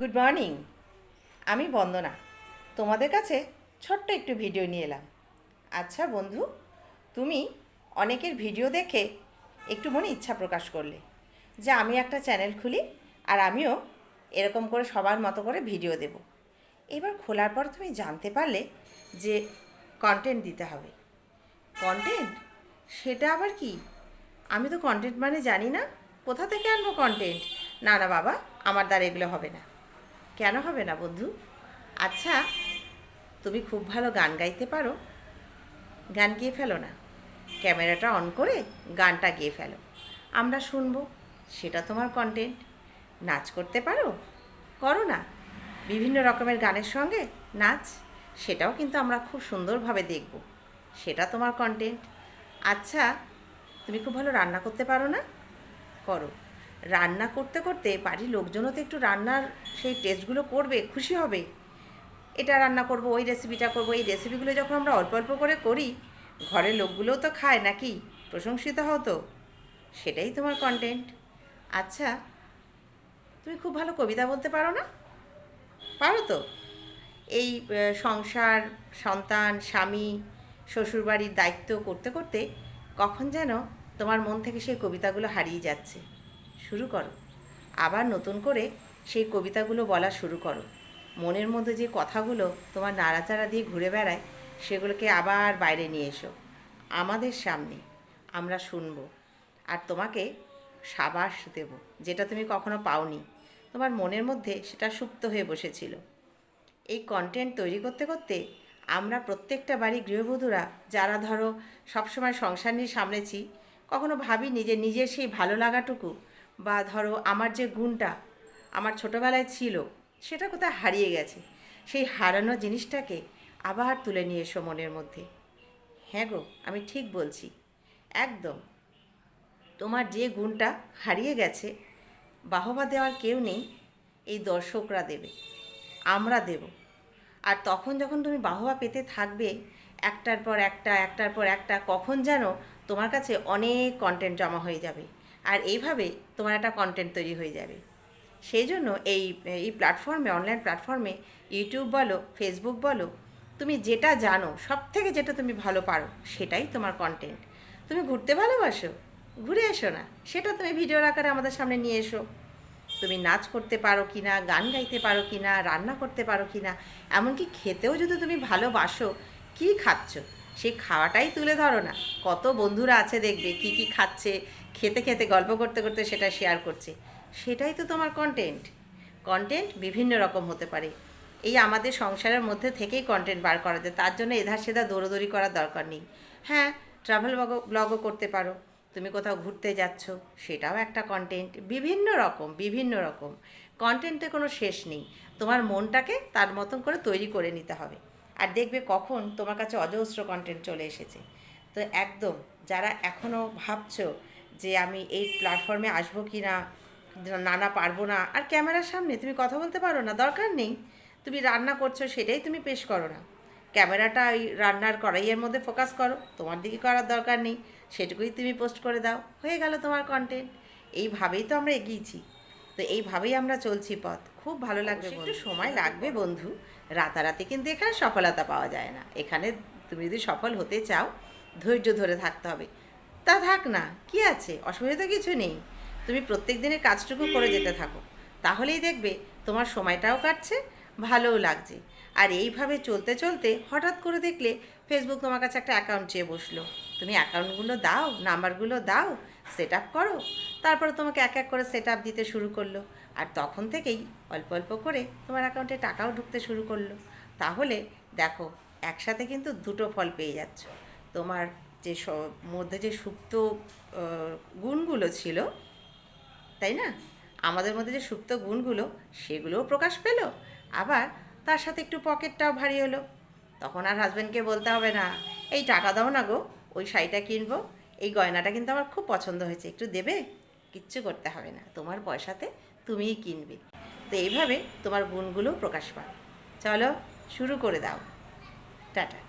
Good morning আমি বন্দনা। তোমাদের কাছে ছোট্ট একটু ভিডিও নিয়ে এলাম। আচ্ছা বন্ধু, তুমি অনেকের ভিডিও দেখে একটু মনে ইচ্ছা প্রকাশ করলে যে আমি একটা চ্যানেল খুলি আর আমিও এরকম করে সবার মতো করে ভিডিও দেব। এবার খোলার পর তুমি জানতে পারলে যে কন্টেন্ট দিতে হবে। কন্টেন্ট সেটা আবার কি? আমি তো কন্টেন্ট মানে জানি না। কোথা থেকে আনব কন্টেন্ট না না বাবা, আমার দ্বারা এগুলো হবে না। কেন হবে না বন্ধু? আচ্ছা তুমি খুব ভালো গান গাইতে পারো। গান গিয়ে ফেলো না। ক্যামেরাটা অন করে গানটা গেয়ে ফেলো। আমরা শুনব, সেটা তোমার কন্টেন্ট নাচ করতে পারো? করো না। বিভিন্ন রকমের গানের সঙ্গে নাচ, সেটাও কিন্তু আমরা খুব সুন্দরভাবে দেখব। সেটা তোমার কন্টেন্ট আচ্ছা তুমি খুব ভালো রান্না করতে পারো না? করো। রান্না করতে করতে বাড়ির লোকজনও তো একটু রান্নার সেই টেস্টগুলো করবে, খুশি হবে। এটা রান্না করব, ওই রেসিপিটা করব, এই রেসিপিগুলো যখন আমরা অল্প অল্প করে করি, ঘরের লোকগুলোও তো খায় নাকি? প্রশংসিত হতো সেটাই তোমার কন্টেন্ট আচ্ছা তুমি খুব ভালো কবিতা বলতে পারো না? পারো তো? এই সংসার, সন্তান, স্বামী, শ্বশুরবাড়ির দায়িত্ব করতে করতে কখন যেন তোমার মন থেকে সেই কবিতাগুলো হারিয়ে যাচ্ছে। শুরু করো। আবার নতুন করে সেই কবিতাগুলো বলা শুরু করো। মনের মধ্যে যে কথাগুলো তোমার নাড়াচাড়া দিয়ে ঘুরে বেড়ায়, সেগুলোকে আবার বাইরে নিয়ে এসো। আমাদের সামনে আমরা শুনব আর তোমাকে সাবাস দেব, যেটা তুমি কখনো পাওনি। তোমার মনের মধ্যে সেটা সুপ্ত হয়ে বসেছিল। এই কন্টেন্ট তৈরি করতে করতে আমরা প্রত্যেকটা বাড়ি গৃহবধূরা, যারা ধরো সবসময় সংসার নিয়ে সামলেছি, কখনো ভাবিনি যে নিজের সেই ভালো লাগাটুকু বা ধরো আমার যে গুণটা আমার ছোটোবেলায় ছিল, সেটা কোথায় হারিয়ে গেছে? সেই হারানো জিনিসটাকে আবার তুলে নিয়ে এসো মনের মধ্যে। হ্যাঁ গো, আমি ঠিক বলছি। একদম। তোমার যে গুণটা হারিয়ে গেছে, বাহবা দেওয়ার কেউ নেই, এই দর্শকরা দেবে, আমরা দেব। আর তখন যখন তুমি বাহবা পেতে থাকবে, একটার পর একটা, একটার পর একটা, কখন যেন তোমার কাছে অনেক কন্টেন্ট জমা হয়ে যাবে। আর এইভাবে তোমার একটা কন্টেন্ট তৈরি হয়ে যাবে। সেই জন্য এই এই প্ল্যাটফর্মে অনলাইন প্ল্যাটফর্মে ইউটিউব বলো ফেসবুক বলো, তুমি যেটা জানো সব থেকে যেটা তুমি ভালো পারো, সেটাই তোমার কন্টেন্ট তুমি ঘুরতে ভালোবাসো? ঘুরে এসো না। সেটা তুমি ভিডিওর আকারে আমাদের সামনে নিয়ে এসো। তুমি নাচ করতে পারো কি না গান গাইতে পারো কি না রান্না করতে পারো কি না এমনকি খেতেও যদি তুমি ভালোবাসো, কী খাচ্ছ? সেই খাওয়াটাই তুলে ধরো না। কত বন্ধুরা আছে দেখবে, কি কি খাচ্ছে খেতে খেতে, গল্প করতে করতে সেটা শেয়ার করছে। সেটাই তো তোমার কন্টেন্ট কন্টেন্ট বিভিন্ন রকম হতে পারে। এই আমাদের সংসারের মধ্যে থেকেই কন্টেন্ট বার করা যায়। তার জন্য এধার সেধা দৌড়দৌড়ি করার দরকার নেই। হ্যাঁ ট্রাভেল ব্লগও করতে পারো। তুমি কোথাও ঘুরতে যাচ্ছ, সেটাও একটা কন্টেন্ট বিভিন্ন রকম বিভিন্ন রকম। কন্টেন্টে কোনো শেষ নেই। তোমার মনটাকে তার মতন করে তৈরি করে নিতে হবে। আর দেখবে কখন তোমার কাছে অজস্র কন্টেন্ট চলে এসেছে। তো একদম, যারা এখনও ভাবছ যে আমি এই প্ল্যাটফর্মে আসব কি না না না পারব না। আর ক্যামেরার সামনে তুমি কথা বলতে পারো না দরকার নেই। তুমি রান্না করছ সেটাই তুমি পেশ করো না। ক্যামেরাটা ওই রান্নার কড়াইয়ের মধ্যে ফোকাস করো তোমার দিকে করার দরকার নেই সেটুকুই তুমি পোস্ট করে দাও। হয়ে গেল তোমার কন্টেন্ট এইভাবেই তো আমরা এগিয়েছি। তো এইভাবেই আমরা চলছি পথ। খুব ভালো লাগবে একটু সময় লাগবে বন্ধু। রাতারাতি কিন্তু এখানে সফলতা পাওয়া যায় না। এখানে তুমি যদি সফল হতে চাও ধৈর্য ধরে থাকতে হবে। তা থাক না, কি আছে? অসুবিধা তো কিছু নেই। তুমি প্রত্যেক দিনের কাজটুকু করে যেতে থাকো। তাহলেই দেখবে তোমার সময়টাও কাটছে, ভালোও লাগছে। আর এইভাবে চলতে চলতে হঠাৎ করে দেখলে ফেসবুক তোমার কাছে একটা অ্যাকাউন্ট চেয়ে বসল। তুমি অ্যাকাউন্টগুলো দাও নাম্বারগুলো দাও সেট আপ করো। তারপরে তোমাকে এক এক করে সেট আপ দিতে শুরু করল। আর তখন থেকেই অল্প অল্প করে তোমার অ্যাকাউন্টে টাকাও ঢুকতে শুরু করল। তাহলে দেখো, একসাথে কিন্তু দুটো ফল পেয়ে যাচ্ছ। তোমার যে মধ্যে যে সুপ্ত গুণগুলো ছিল, তাই না? আমাদের মধ্যে যে সুপ্ত গুণগুলো, সেগুলোও প্রকাশ পেল। আবার তার সাথে একটু পকেটটাও ভারী হলো। তখন আর হাজব্যান্ডকে বলতে হবে না, এই টাকা দাও না গো, ওই শাড়িটা কিনবো। এই গয়নাটা কিন্তু আমার খুব পছন্দ হয়েছে, একটু দেবে? কিচ্ছু করতে হবে না, তোমার পয়সাতে তুমিই কিনবে। তো এইভাবে তোমার গুণগুলো প্রকাশ পাবে চলো শুরু করে দাও। টাটা।